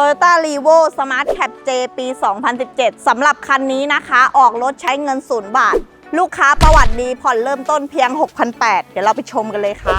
Toyota r e v o Smart Cap J ปี 2017 สำหรับคันนี้นะคะ ออกรถใช้เงินศูนย์บาท ลูกค้าประวัติดีผ่อนเริ่มต้นเพียง 6,800 เดี๋ยวเราไปชมกันเลยค่ะ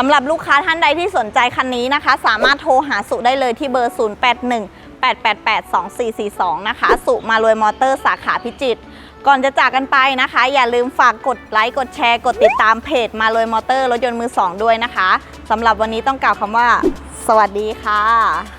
สำหรับลูกค้าท่านใดที่สนใจคันนี้นะคะ สามารถโทรหาสุได้เลยที่เบอร์ 081 888 2442 นะคะ สุมารวยมอเตอร์สาขาพิจิตรก่อนจะจากกันไปนะคะ อย่าลืมฝากกดไลค์กดแชร์กดติดตามเพจมารวยมอเตอร์รถยนต์มือ2ด้วยนะคะสำหรับวันนี้ต้องกล่าวคำว่า สวัสดีค่ะ